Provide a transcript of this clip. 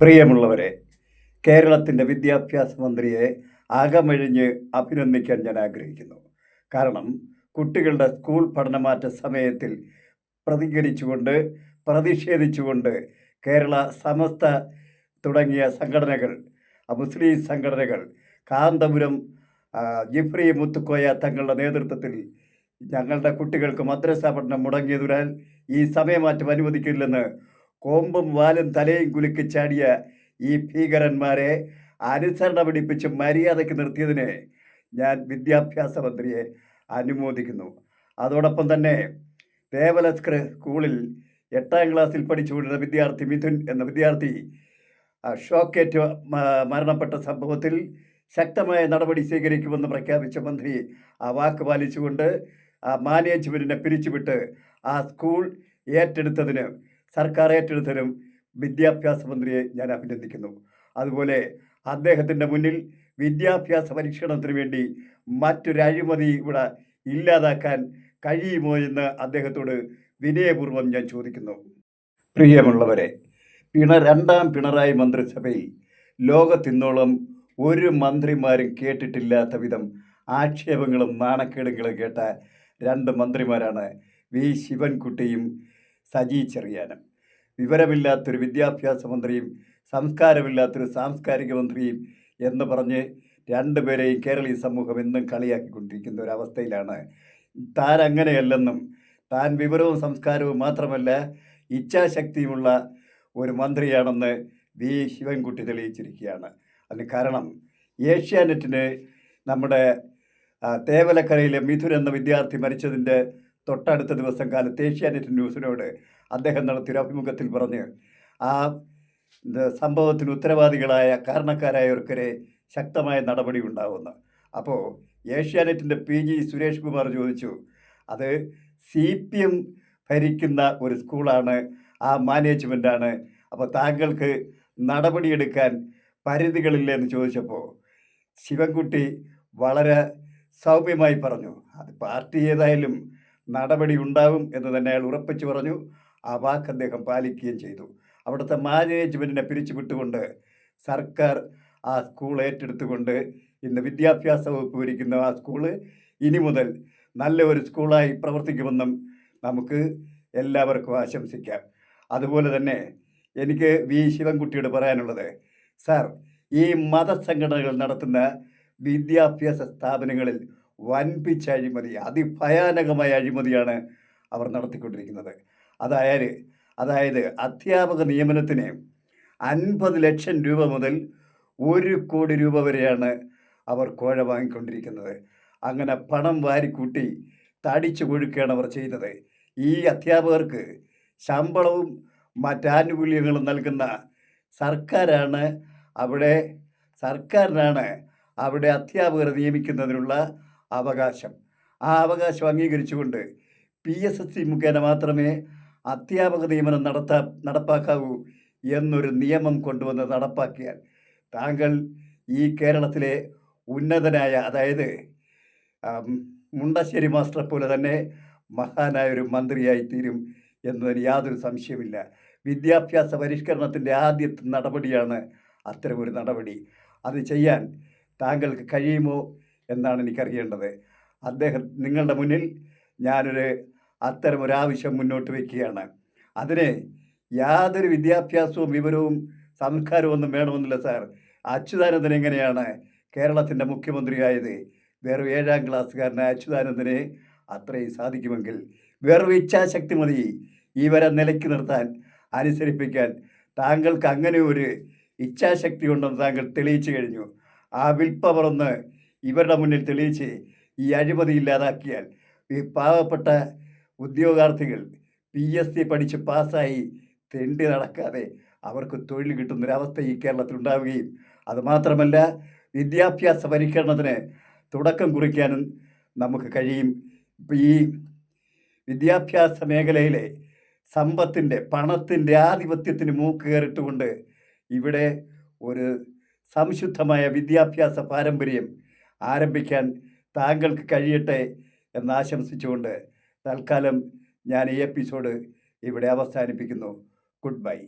പ്രിയമുള്ളവരെ കേരളത്തിന്റെ വിദ്യാഭ്യാസ മന്ത്രിയെ അകമഴിഞ്ഞ് അഭിനന്ദിക്കാൻ ഞാൻ ആഗ്രഹിക്കുന്നു. കാരണം കുട്ടികളുടെ സ്കൂൾ പഠനമാറ്റ സമയത്തിൽ പ്രതികരിച്ചുകൊണ്ട് പ്രതിഷേധിച്ചുകൊണ്ട് കേരള സമസ്ത തുടങ്ങിയ സംഘടനകൾ മുസ്ലിം സംഘടനകൾ കാന്തപുരം ജിഫ്രി മുത്തുക്കോയ തങ്ങളുടെ നേതൃത്വത്തിൽ ഞങ്ങളുടെ കുട്ടികൾക്ക് മദ്രസ പഠനം മുടങ്ങിയതിനാൽ ഈ സമയമാറ്റം അനുവദിക്കില്ലെന്ന് കോമ്പും വാലും തലയും കുലുക്കി ചാടിയ ഈ ഭീകരന്മാരെ അനുസരണ പിടിപ്പിച്ച് മര്യാദയ്ക്ക് നിർത്തിയതിന് ഞാൻ വിദ്യാഭ്യാസ മന്ത്രിയെ അനുമോദിക്കുന്നു. അതോടൊപ്പം തന്നെ ദേവലസ്കർ സ്കൂളിൽ എട്ടാം ക്ലാസ്സിൽ പഠിച്ചുകൊണ്ടിരുന്ന വിദ്യാർത്ഥി മിഥുൻ എന്ന വിദ്യാർത്ഥി ഷോക്കേറ്റ് മരണപ്പെട്ട സംഭവത്തിൽ ശക്തമായ നടപടി സ്വീകരിക്കുമെന്ന് പ്രഖ്യാപിച്ച മന്ത്രി ആ വാക്ക് പാലിച്ചുകൊണ്ട് ആ മാനേജ്മെന്റിനെ പിരിച്ചുവിട്ട് ആ സ്കൂൾ ഏറ്റെടുത്തതിന് സർക്കാർ ഏറ്റെടുത്തതിനും വിദ്യാഭ്യാസ മന്ത്രിയെ ഞാൻ അഭിനന്ദിക്കുന്നു. അതുപോലെ അദ്ദേഹത്തിന്റെ മുന്നിൽ വിദ്യാഭ്യാസ പരിഷ്കരണത്തിന് വേണ്ടി മറ്റൊരു അഴിമതി ഇവിടെ ഇല്ലാതാക്കാൻ കഴിയുമോ എന്ന് അദ്ദേഹത്തോട് വിനയപൂർവം ഞാൻ ചോദിക്കുന്നു. പ്രിയമുള്ളവരെ പിണ രണ്ടാം പിണറായി മന്ത്രിസഭയിൽ ലോകത്തിന്നോളം ഒരു മന്ത്രിമാരും കേട്ടിട്ടില്ലാത്ത വിധം ആക്ഷേപങ്ങളും നാണക്കേടുകളും കേട്ട രണ്ട് മന്ത്രിമാരാണ് വി. ശിവൻകുട്ടിയും സജി ചെറിയാനും. വിവരമില്ലാത്തൊരു വിദ്യാഭ്യാസ മന്ത്രിയും സംസ്കാരമില്ലാത്തൊരു സാംസ്കാരിക മന്ത്രിയും എന്ന് പറഞ്ഞ് രണ്ടുപേരെയും കേരളീയ സമൂഹം എന്നും കളിയാക്കിക്കൊണ്ടിരിക്കുന്ന ഒരവസ്ഥയിലാണ് താൻ അങ്ങനെയല്ലെന്നും താൻ വിവരവും സംസ്കാരവും മാത്രമല്ല ഇച്ഛാശക്തിയുമുള്ള ഒരു മന്ത്രിയാണെന്ന് വി. ശിവൻകുട്ടി തെളിയിച്ചിരിക്കുകയാണ്. അതിന് കാരണം ഏഷ്യാനെറ്റിന് നമ്മുടെ തേവലക്കരയിലെ മിഥുൻ എന്ന വിദ്യാർത്ഥി മരിച്ചതിന്റെ തൊട്ടടുത്ത ദിവസം കാലത്ത് ഏഷ്യാനെറ്റ് ന്യൂസിനോട് അദ്ദേഹം നടത്തിയൊരു അഭിമുഖത്തിൽ പറഞ്ഞ് ആ സംഭവത്തിന് ഉത്തരവാദികളായ കാരണക്കാരായവർക്കെതിരെ ശക്തമായ നടപടി ഉണ്ടാവുന്ന. അപ്പോൾ ഏഷ്യാനെറ്റിന്റെ പി ജി സുരേഷ് കുമാർ ചോദിച്ചു അത് സി പി എം ഭരിക്കുന്ന ഒരു സ്കൂളാണ് ആ മാനേജ്മെന്റാണ് അപ്പോൾ താങ്കൾക്ക് നടപടിയെടുക്കാൻ പരിധികളില്ല എന്ന് ചോദിച്ചപ്പോൾ ശിവൻകുട്ടി വളരെ സൗമ്യമായി പറഞ്ഞു അത് പാർട്ടി ഏതായാലും നടപടി ഉണ്ടാവും എന്ന് തന്നെ അയാൾ ഉറപ്പിച്ചു പറഞ്ഞു. ആ വാക്ക് അദ്ദേഹം പാലിക്കുകയും ചെയ്തു. അവിടുത്തെ മാനേജ്മെന്റിനെ പിരിച്ചുവിട്ടുകൊണ്ട് സർക്കാർ ആ സ്കൂൾ ഏറ്റെടുത്തുകൊണ്ട് ഇന്ന് വിദ്യാഭ്യാസ വകുപ്പ് ഭരിക്കുന്ന ആ സ്കൂൾ ഇനി മുതൽ നല്ല ഒരു സ്കൂളായി പ്രവർത്തിക്കുമെന്നും നമുക്ക് എല്ലാവർക്കും ആശംസിക്കാം. അതുപോലെ തന്നെ എനിക്ക് വി. ശിവൻകുട്ടിയോട് പറയാനുള്ളത് സാർ ഈ മതസംഘടനകൾ നടത്തുന്ന വിദ്യാഭ്യാസ സ്ഥാപനങ്ങളിൽ വൻപിച്ച അഴിമതി അതിഭയാനകമായ അഴിമതിയാണ് അവർ നടത്തിക്കൊണ്ടിരിക്കുന്നത്. അതായത് അതായത് അധ്യാപക നിയമനത്തിന് അൻപത് ലക്ഷം രൂപ മുതൽ ഒരു കോടി രൂപ വരെയാണ് അവർ കോഴ വാങ്ങിക്കൊണ്ടിരിക്കുന്നത്. അങ്ങനെ പണം വാരിക്കൂട്ടി തടിച്ചു കൊഴുക്കുകയാണ് അവർ ചെയ്യുന്നത്. ഈ അധ്യാപകർക്ക് ശമ്പളവും മറ്റാനുകൂല്യങ്ങളും നൽകുന്ന സർക്കാരാണ് അവിടെ സർക്കാരിനാണ് അവിടെ അധ്യാപകരെ നിയമിക്കുന്നതിനുള്ള അവകാശം. ആ അവകാശം അംഗീകരിച്ചുകൊണ്ട് പി എസ് എസ് സി മുഖേന മാത്രമേ അധ്യാപക നിയമനം നടത്താ നടപ്പാക്കാവൂ എന്നൊരു നിയമം കൊണ്ടുവന്ന് നടപ്പാക്കിയാൽ താങ്കൾ ഈ കേരളത്തിലെ ഉന്നതനായ അതായത് മുണ്ടശ്ശേരി മാസ്റ്റർ പോലെ തന്നെ മഹാനായ ഒരു മന്ത്രിയായി തീരും എന്നതിന് യാതൊരു സംശയമില്ല വിദ്യാഭ്യാസ പരിഷ്കരണത്തിന്റെ ആദ്യത്തെ നടപടിയാണ് അത്തരമൊരു നടപടി. അത് ചെയ്യാൻ താങ്കൾക്ക് കഴിയുമോ എന്നാണ് എനിക്കറിയേണ്ടത്. അദ്ദേഹം നിങ്ങളുടെ മുന്നിൽ ഞാനൊരു അത്തരമൊരു ആവശ്യം മുന്നോട്ട് വയ്ക്കുകയാണ് അതിന് യാതൊരു വിദ്യാഭ്യാസവും വിവരവും സംസ്കാരവും ഒന്നും വേണമെന്നില്ല സാർ. അച്യുതാനന്ദൻ എങ്ങനെയാണ് കേരളത്തിന്റെ മുഖ്യമന്ത്രിയായത്? വേറെ ഏഴാം ക്ലാസ്സുകാരനായ അച്യുതാനന്ദന് അത്രയും സാധിക്കുമെങ്കിൽ വെറും ഇച്ഛാശക്തി മതി. ഇവരെ നിലയ്ക്ക് നിർത്താൻ അനുസരിപ്പിക്കാൻ താങ്കൾക്ക് അങ്ങനെ ഒരു ഇച്ഛാശക്തി ഉണ്ടെന്ന് താങ്കൾ തെളിയിച്ചു കഴിഞ്ഞു. ആ വിൽപ്പവർ ഒന്ന് ഇവരുടെ മുന്നിൽ തെളിയിച്ച് ഈ അഴിമതി ഇല്ലാതാക്കിയാൽ ഈ പാവപ്പെട്ട ഉദ്യോഗാർത്ഥികൾ പി എസ് സി പഠിച്ച് പാസ്സായി തെണ്ടി നടക്കാതെ അവർക്ക് തൊഴിൽ കിട്ടുന്നൊരവസ്ഥ ഈ കേരളത്തിൽ ഉണ്ടാവുകയും അതുമാത്രമല്ല വിദ്യാഭ്യാസ പരിഷ്കരണത്തിന് തുടക്കം കുറിക്കാനും നമുക്ക് കഴിയും. ഇപ്പം ഈ വിദ്യാഭ്യാസ മേഖലയിലെ സമ്പത്തിന്റെ പണത്തിന്റെ ആധിപത്യത്തിന് മൂക്ക് കയറിട്ടുകൊണ്ട് ഇവിടെ ഒരു സംശുദ്ധമായ വിദ്യാഭ്യാസ പാരമ്പര്യം ആരംഭിക്കാൻ താങ്കൾക്ക് കഴിയട്ടെ എന്ന് ആശംസിച്ചുകൊണ്ട് തൽക്കാലം ഞാൻ ഈ എപ്പിസോഡ് ഇവിടെ അവസാനിപ്പിക്കുന്നു. Good bye